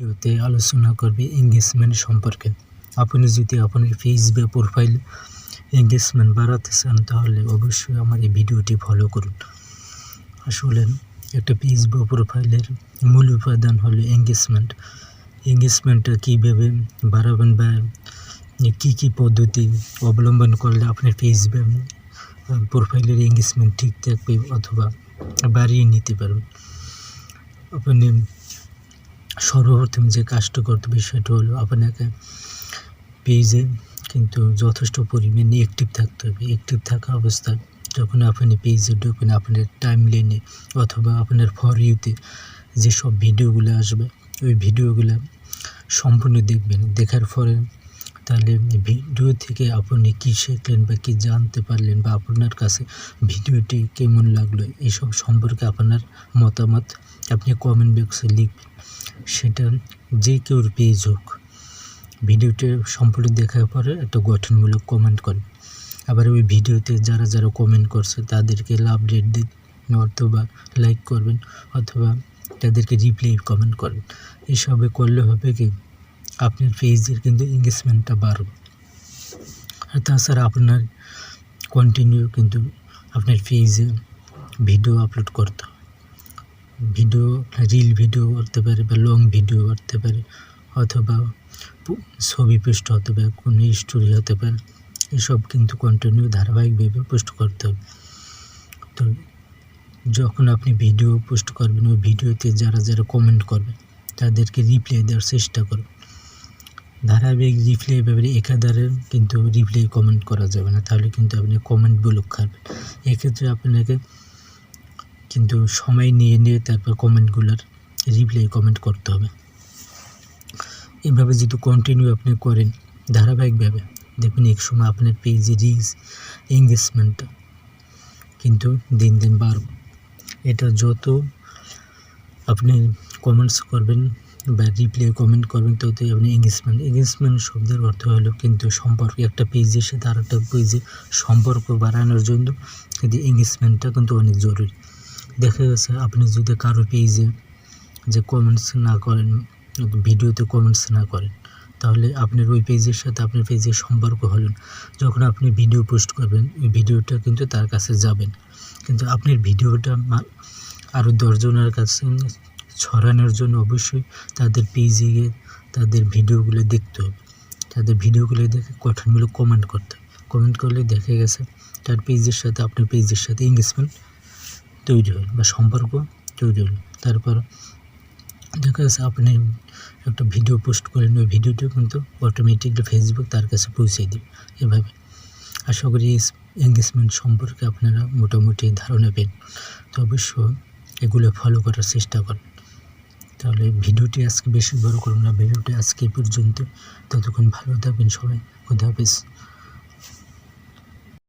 ভিডিওতে আলোচনা করবে এঙ্গেজমেন্ট সম্পর্কে। আপনি যদি আপনার বা প্রোফাইল এঙ্গেজমেন্ট বাড়াতে চান, তাহলে অবশ্যই আমার এই ভিডিওটি ফলো করুন। আসলে একটা বা প্রোফাইলের মূল উপাদান হলো এঙ্গেজমেন্ট এঙ্গেজমেন্টটা কীভাবে বাড়াবেন বা কী কী পদ্ধতি অবলম্বন করলে আপনার বা প্রোফাইলের এঙ্গেজমেন্ট ঠিক থাকবে অথবা বাড়িয়ে নিতে পারবেন? আপনি সর্বপ্রথম যে কাজটা করতে সেটা হলো আপনাকে পেজে কিন্তু যথেষ্ট পরিমাণে অ্যাক্টিভ থাকতে হবে। অ্যাক্টিভ থাকা অবস্থায় যখন আপনি পেজে ঢুকবেন, আপনার টাইম লাইনে অথবা আপনার ফর ইউতে যেসব ভিডিওগুলো আসবে, ওই ভিডিওগুলো সম্পূর্ণ দেখবেন। দেখার পরে তাহলে ভিডিও থেকে আপনি কী শিখলেন বা কী জানতে পারলেন বা আপনার কাছে ভিডিওটি কেমন লাগল এসব সম্পর্কে আপনার মতামত আপনি কমেন্ট বক্সে লিখবেন। সেটা যে কেউর পেজ হোক। ভিডিওটি সম্পূর্ণ দেখার পরে একটা গঠনমূলক কমেন্ট করেন। আবার ওই ভিডিওতে যারা যারা কমেন্ট করছে তাদেরকে লাভ রেট দিন অথবা লাইক করবেন অথবা তাদেরকে রিপ্লাই কমেন্ট করেন। এসবে করলে হবে কি আপনার পেজের কিন্তু এঙ্গেজমেন্টটা বাড়বে। আর তাছাড়া আপনার কন্টিনিউ কিন্তু আপনার পেজে ভিডিও আপলোড করতে হবে ভিডিও রিল ভিডিও করতে পারে বা লং ভিডিও করতে পারে, অথবা ছবি পোস্ট হতে পারে, কোনো স্টোরি হতে পারে, এসব কিন্তু কন্টিনিউ ধারাবাহিকভাবে পোস্ট করতে হবে। তো যখন আপনি ভিডিও পোস্ট করবেন, ওই ভিডিওতে যারা যারা কমেন্ট করবে, তাদেরকে রিপ্লাই দেওয়ার চেষ্টা করবেন। ধারাবাহিক রিপ্লাই ব্যাপারে একাধারে কিন্তু রিপ্লে কমেন্ট করা যাবে না। তাহলে কিন্তু আপনি কমেন্ট খাবেন। এক্ষেত্রে আপনাকে কিন্তু সময় নিয়ে নিয়ে তারপর কমেন্টগুলোর রিপ্লাই কমেন্ট করতে হবে। এভাবে যদি কন্টিনিউ আপনি করেন ধারাবাহিকভাবে দেখবেন এক সময় আপনার পেজে রিচ এঙ্গেজমেন্টটা কিন্তু দিন দিন বাড়বে। এটা যত আপনি কমেন্টস করবেন বা রিপ্লাই কমেন্ট করবেন ততই আপনি এঙ্গেজমেন্ট এঙ্গেজমেন্ট শব্দের অর্থ হলো কিন্তু সম্পর্ক একটা পেজের সাথে আর একটা পেজে সম্পর্ক বাড়ানোর জন্য কিন্তু এঙ্গেজমেন্টটা কিন্তু অনেক জরুরি। দেখা গেছে, আপনি যদি কারও পেজে যে কমেন্টস না করেন, ভিডিওতে কমেন্টস না করেন, তাহলে আপনার ওই পেজের সাথে আপনার পেজের সম্পর্ক হলেন যখন আপনি ভিডিও পোস্ট করবেন, ওই ভিডিওটা কিন্তু তার কাছে যাবেন কিন্তু আপনার ভিডিওটা আরও দশজনের কাছে ছড়ানোর জন্য অবশ্যই তাদের পেজে গিয়ে তাদের ভিডিওগুলো দেখতে হবে। তাদের ভিডিওগুলো দেখে গঠনমূলক কমেন্ট করতে কমেন্ট করলে দেখা গেছে তার পেজের সাথে আপনার পেজের সাথে এঙ্গেজমেন্ট তৈরি হল বা সম্পর্ক তৈরি হলো। তারপর দেখা গেছে আপনি একটা ভিডিও পোস্ট করেন ওই ভিডিওটা কিন্তু অটোমেটিকলি ফেসবুক তার কাছে পৌঁছে দেবে। এভাবে আশা করি এঙ্গেজমেন্ট সম্পর্কে আপনারা মোটামুটি ধারণা পেন তো অবশ্য এগুলো ফলো করার চেষ্টা করেন তাহলে ভিডিওটি আজকে বেশি বড় করুন না, ভিডিওটি আজকে পর্যন্ত। ততক্ষণ ভালো থাকবেন সবাই, খুদা হাফিজ।